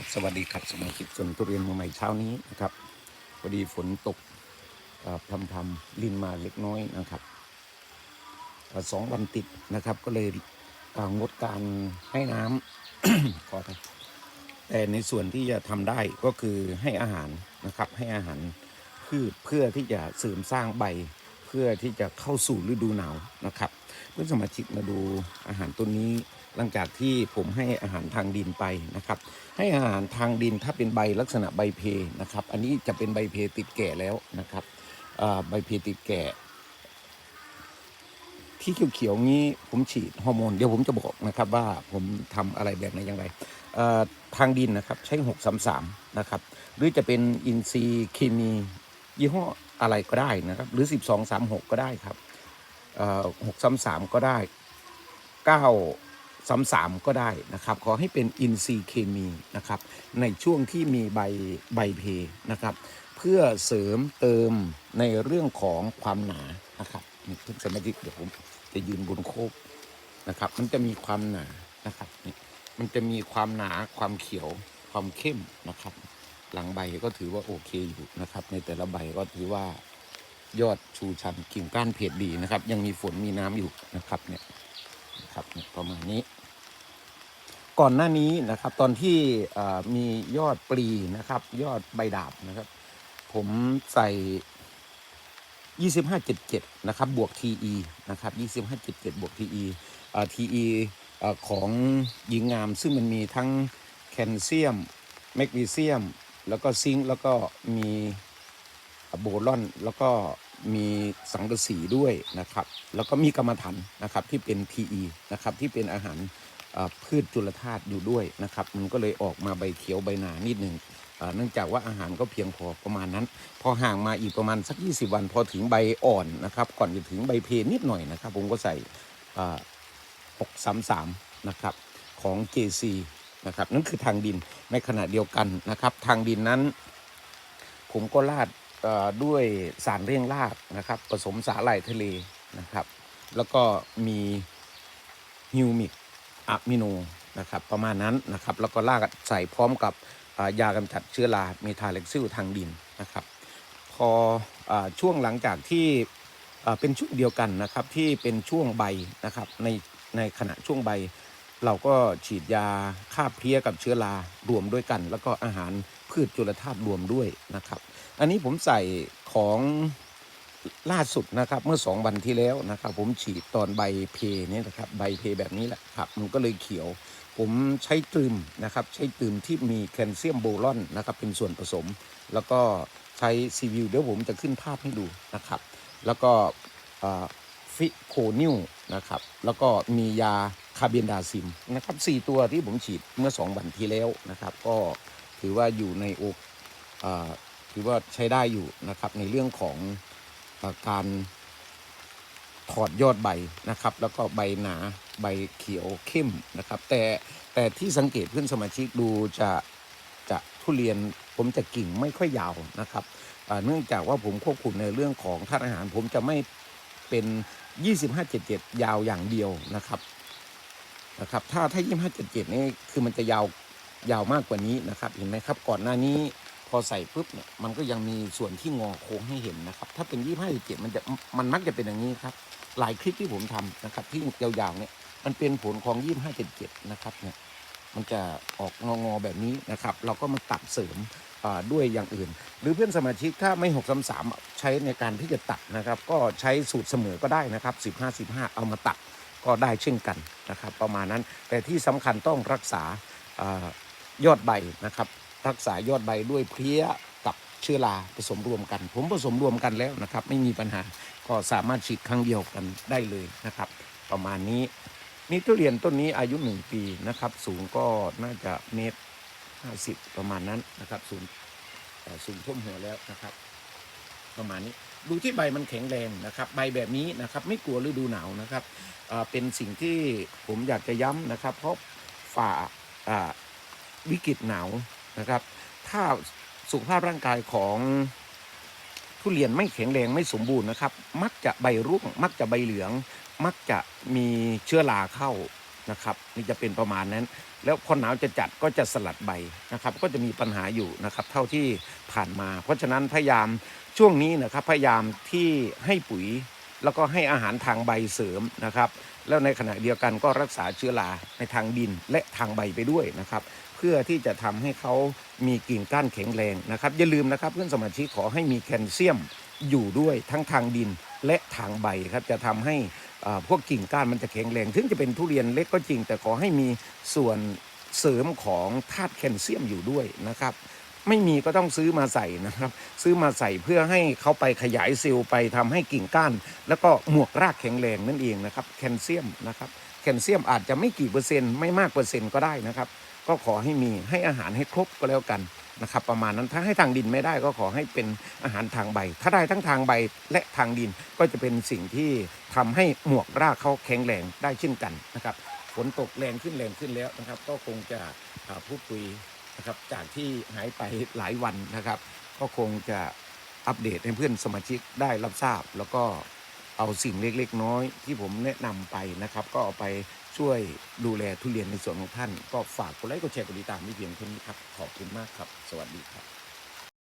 ครับสวัสดีครับสมาชิกสวนทุเรียนมือใหม่เช้านี้นะครับพอดีฝนตกพรำพรำๆลินมาเล็กน้อยนะครับสองวันติดนะครับ ก็เลยงดการให้น้ำขอไปแต่ในส่วนที่จะทำได้ก็คือให้อาหารนะครับ ให้อาหารพืชเพื่อที่จะเสริมสร้างใบ พื่อที่จะเข้าสู่ฤดูหนาวนะครับเพื่อนสมาชิกมาดูอาหารตัวนี้หลังจากที่ผมให้อาหารทางดินไปนะครับ ให้อาหารทางดินถ้าเป็นใบลักษณะใบเพนะครับ อันนี้จะเป็นใบเพติดแก่แล้วนะครับใบเพติดแก่ ที่เขียวๆนี้ผมฉีดฮอร์โมนเดี๋ยวผมจะบอกนะครับว่าผมทำอะไรแบบไหนอย่างไรทางดินนะครับใช้ 633 นะครับ หรือจะเป็นอินทรีย์เคมี ยี่ห้ออะไรก็ได้นะครับ หรือ 1236 ก็ได้ครับหกสามสามก็ได้เก้าสามสามก็ได้นะครับ ขอให้เป็นอินทรีเคมีนะครับ ในช่วงที่มีใบใบเพนะครับ เพื่อเสริมเติมในเรื่องของความหนานะครับนี่ทุกสมาชิกเดี๋ยวผมจะยืนบนโคกนะครับ มันจะมีความหนานะครับนี่มันจะมีความหนาความเขียวความเข้มนะครับ หลังใบก็ถือว่าโอเคอยู่นะครับ ในแต่ละใบก็ถือว่ายอดชูชันกิ่งก้านเพจดีนะครับ ยังมีฝนมีน้ำอยู่นะครับเนี่ยนะครับเนี่ยประมาณนี้ ก่อนหน้านี้นะครับ ตอนที่มียอดปลีนะครับ ยอดใบดาบนะครับ ผมใส่2577 นะครับ บวก TE นะครับ2577 บวก TE เอ่อ TE เอ่อของหญิงงามซึ่งมันมีทั้งแคลเซียม แมกนีเซียม แล้วก็ซิงค์แล้วก็มีโบรอนแล้วก็มีสังกะสีด้วยนะครับ แล้วก็มีกรรมฐานนะครับที่เป็น PE นะครับที่เป็นอาหารพืชจุลธาตุอยู่ด้วยนะครับ มันก็เลยออกมาใบเขียวใบหนานิดหนึ่งเนื่องจากว่าอาหารก็เพียงพอประมาณนั้น พอห่างมาอีกประมาณสัก 20 วัน พอถึงใบอ่อนนะครับ ก่อนจะถึงใบเพนิดหน่อยนะครับ ผมก็ใส่อ่า633นะครับของ JC นะครับนั่นคือทางดินในขณะเดียวกันนะครับ ทางดินนั้น ผมก็ราดด้วยสารเร่งรากนะครับ ผสมสาหร่ายทะเลนะครับ แล้วก็มีฮิวมิกอะมิโนนะครับประมาณนั้นนะครับ แล้วก็รากใส่พร้อมกับยากำจัดเชื้อราเมทาเล็กซิลทางดินนะครับ พออช่วงหลังจากที่เป็นช่วงเดียวกันนะครับที่เป็นช่วงใบนะครับในในขณะช่วงใบ เราก็ฉีดยาฆ่าเพลี้ยกับเชื้อรารวมด้วยกัน แล้วก็อาหารพืชจุลธาตุรวมด้วยนะครับ อันนี้ผมใส่ของล่าสุดนะครับเมื่อสองวันที่แล้วนะครับ ผมฉีดตอนใบเพนี่นะครับใบเพแบบนี้แหละครับมันก็เลยเขียว ผมใช้ตรึมนะครับ ใช้ตรึมที่มีแคลเซียมโบรอนนะครับ เป็นส่วนผสม แล้วก็ใช้ซีวิวเดี๋ยวผมจะขึ้นภาพให้ดูนะครับ แล้วก็ฟิโคนิวนะครับ แล้วก็มียา คาเบนดาซิมนะครับสี่ตัวที่ผมฉีดเมื่อสองวันที่แล้วนะครับ ก็ถือว่าอยู่ในโอกอถือว่าใช้ได้อยู่นะครับในเรื่องของอการถอดยอดใบนะครับ แล้วก็ใบหนาใบเขียวเข้มนะครับ แต่แต่ที่สังเกตเพื่อนสมาชิกดูจะจะทุเรียนผมจะกิ่งไม่ค่อยยาวนะครับเนื่องจากว่าผมควบคุมในเรื่องของธาตุอาหาร ผมจะไม่เป็น 2577 ยาวอย่างเดียวนะครับ นะครับถ้าถ้า2577นี่คือมันจะยาวยาวมากกว่านี้นะครับเห็นไหมครับ ก่อนหน้านี้พอใส่ปุ๊บเนี่ยมันก็ยังมีส่วนที่งอโค้งให้เห็นนะครับ ถ้าเป็น2577มันจะมันมักจะเป็นอย่างนี้ครับ หลายคลิปที่ผมทำนะครับ ที่ยาวๆเนี่ยมันเป็นผลของ2577นะครับเนี่ยมันจะออกงอๆแบบนี้นะครับ เราก็มาตัดเสริมด้วยอย่างอื่น หรือเพื่อนสมาชิกถ้าไม่6 3 3ใช้ในการที่จะตัดนะครับ ก็ใช้สูตรเสมอก็ได้นะครับ 15 15 เอามาตัด ก็ได้เช่นกันนะครับ ประมาณนั้นแต่ที่สำคัญต้องรักษาอายอดใบนะครับ รักษายอดใบด้วยเพลี้ยกับเชื้อราผสมรวมกัน ผมผสมรวมกันแล้วนะครับ ไม่มีปัญหาก็สามารถฉีดครั้งเดียวกันได้เลยนะครับ ประมาณนี้นี่ทุเรียนต้นนี้อายุหนึ่งปีนะครับ สูงก็น่าจะเมตรห้าสิบประมาณนั้นนะครับ สูงสูงท่วมหัวแล้วนะครับ ประมาณนี้ ดูที่ใบมันแข็งแรงนะครับ ใบแบบนี้นะครับไม่กลัวฤดูหนาวนะครับเป็นสิ่งที่ผมอยากจะย้ำนะครับ เพราะฝ่าอ่าวิกฤตหนาวนะครับ ถ้าสุขภาพร่างกายของทุเรียนไม่แข็งแรงไม่สมบูรณ์นะครับ มักจะใบร่วงมักจะใบเหลือง มักจะมีเชื้อราเข้า นะครับนี่จะเป็นประมาณนั้น แล้วพอหนาวจะจัดก็จะสลัดใบนะครับ ก็จะมีปัญหาอยู่นะครับ เท่าที่ผ่านมา เพราะฉะนั้นพยายามช่วงนี้นะครับพยายามที่ให้ปุ๋ยแล้วก็ให้อาหารทางใบเสริมนะครับ แล้วในขณะเดียวกันก็รักษาเชื้อราในทางดินและทางใบไปด้วยนะครับ เพื่อที่จะทำให้เขามีกิ่งก้านแข็งแรงนะครับ อย่าลืมนะครับเพื่อนสมาชิกขอให้มีแคลเซียมอยู่ด้วยทั้งทางดิน และทางใบครับจะทำให้พวกกิ่งก้านมันจะแข็งแรงถึงจะเป็นทุเรียนเล็กก็จริง แต่ขอให้มีส่วนเสริมของธาตุแคลเซียมอยู่ด้วยนะครับ ไม่มีก็ต้องซื้อมาใส่นะครับ ซื้อมาใส่เพื่อให้เขาไปขยายเซลล์ไปทำให้กิ่งก้าน แล้วก็หมวกรากแข็งแรงนั่นเองนะครับแคลเซียมนะครับแคลเซียมอาจจะไม่กี่เปอร์เซ็นต์ไม่มากเปอร์เซ็นต์ก็ได้นะครับ ก็ขอให้มีให้อาหารให้ครบก็แล้วกัน นะครับประมาณนั้นถ้าให้ทางดินไม่ได้ก็ขอให้เป็นอาหารทางใบ ถ้าได้ทั้งทางใบและทางดินก็จะเป็นสิ่งที่ทำให้หมวกรากเขาแข็งแรงได้เช่นกันนะครับฝนตกแรงขึ้นแรงขึ้นแล้วนะครับ ก็คงจะพูดคุยนะครับจากที่หายไปหลายวันนะครับ ก็คงจะอัปเดตให้เพื่อนสมาชิกได้รับทราบ แล้วก็เอาสิ่งเล็กๆน้อยที่ผมแนะนำไปนะครับ ก็เอาไป ช่วยดูแลทุเรียนในส่วนของท่าน ก็ฝากกดไลค์กดแชร์กดติดตามไม่เพียงเท่านี้ครับ ขอบคุณมากครับ สวัสดีครับ